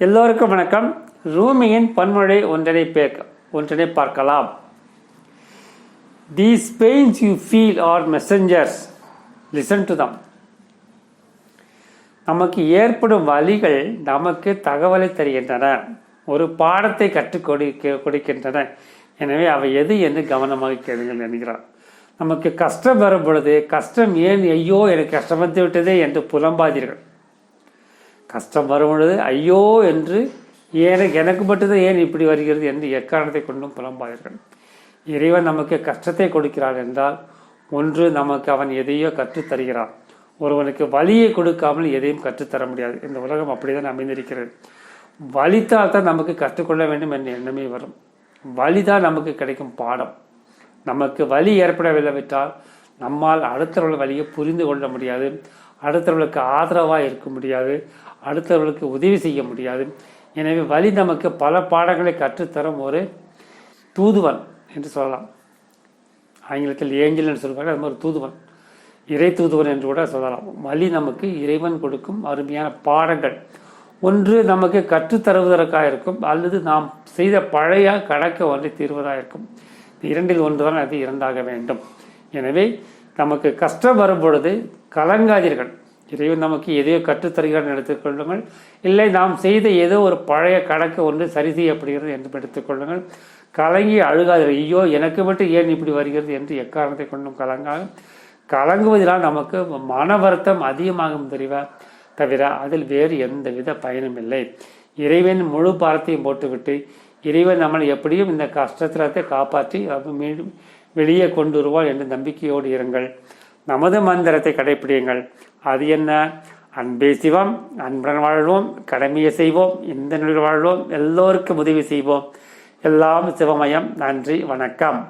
எல்லோருக்கும் வணக்கம். ரூமியின் பன்மொழி ஒன்றனை பேக்க ஒன்றனை பார்க்கலாம். These pains you feel are messengers listen to them நமக்கு ஏற்படும் வழிகள் நமக்கு தகவலை தருகின்றன. ஒரு பாடத்தை கற்றுக் கொடுக்க கொடுக்கின்றன. எனவே அவை எது என்று கவனமாக கேளுங்கள் என்கிறார். நமக்கு கஷ்டம் வரும் பொழுது கஷ்டம் ஏன் ஐயோ எனக்கு கஷ்டம் வந்து விட்டதே என்று புலம்பாதீர்கள். கஷ்டம் வரும் பொழுது ஐயோ என்று ஏன் எனக்கு மட்டும்தான் ஏன் இப்படி வருகிறது என்று எக்காரணத்தை கொண்டும் புலம்பாதீர்கள். இறைவன் நமக்கு கஷ்டத்தை கொடுக்கிறான் என்றால் ஒன்று நமக்கு அவன் எதையோ கற்றுத் தருகிறான் ஒருவனுக்கு வலியை கொடுக்காமல் எதையும் கற்றுத்தர முடியாது. இந்த உலகம் அப்படிதான் அமைந்திருக்கிறது. வலித்தால் தான் நமக்கு கற்றுக்கொள்ள வேண்டும் என்ற எண்ணமே வரும். வலிதான் நமக்கு கிடைக்கும் பாடம். நமக்கு வலி ஏற்படவில்லைவிட்டால் நம்மால் அடுத்தவர்கள் வழியை புரிந்து கொள்ள முடியாது. அடுத்தவர்களுக்கு ஆதரவாக இருக்க முடியாது. அடுத்தவர்களுக்கு உதவி செய்ய முடியாது. எனவே வலி நமக்கு பல பாடங்களை கற்றுத்தரும் ஒரு தூதுவன் என்று சொல்லலாம். ஆங்கிலத்தில் ஏஞ்சல் என்று சொல்வாங்க அது மாதிரி தூதுவன். இறை தூதுவன் என்று கூட சொல்லலாம். வலி நமக்கு இறைவன் கொடுக்கும் அருமையான பாடங்கள். ஒன்று நமக்கு கற்றுத்தருவதற்காக இருக்கும் அல்லது நாம் செய்த பழைய கடக்க ஒன்றை தீர்வதாக இருக்கும். இரண்டில் ஒன்றுதான் அது இரண்டாக வேண்டும். எனவே நமக்கு கஷ்டம் வரும் பொழுது கலங்காதீர்கள். இறைவன் நமக்கு எதையோ கற்றுத்தருகிறான் எடுத்துக்கொள்ளுங்கள் இல்லை நாம் செய்த ஏதோ ஒரு பழைய கணக்கு ஒன்று சரி செய்யப்படுகிறது என்று எடுத்துக்கொள்ளுங்கள் கலங்கி அழுகாதீர்கள். ஐயோ எனக்கு மட்டும் ஏன் இப்படி வருகிறது என்று எக்காரணத்தை கொண்டும் கலங்காகும் கலங்குவதனால் நமக்கு மன வருத்தம் அதிகமாகும் தெரிவா தவிர அதில் வேறு எந்த வித பயனும் இல்லை. இறைவன் முழு பாரத்தையும் போட்டுவிட்டு இறைவன் நம்மளை எப்படியும் இந்த கஷ்டத்திலத்தை காப்பாற்றி மீண்டும் வெளியே கொண்டு வருவாள் என்ற நம்பிக்கையோடு இருங்கள். நமது மந்திரத்தை கடைபிடியுங்கள் அது என்ன? அன்பே சிவம் அன்புடன் வாழ்வோம் கடமையை செய்வோம் இந்த நிலையில் வாழ்வோம் எல்லோருக்கும் உதவி செய்வோம். எல்லாம் சிவமயம். நன்றி வணக்கம்.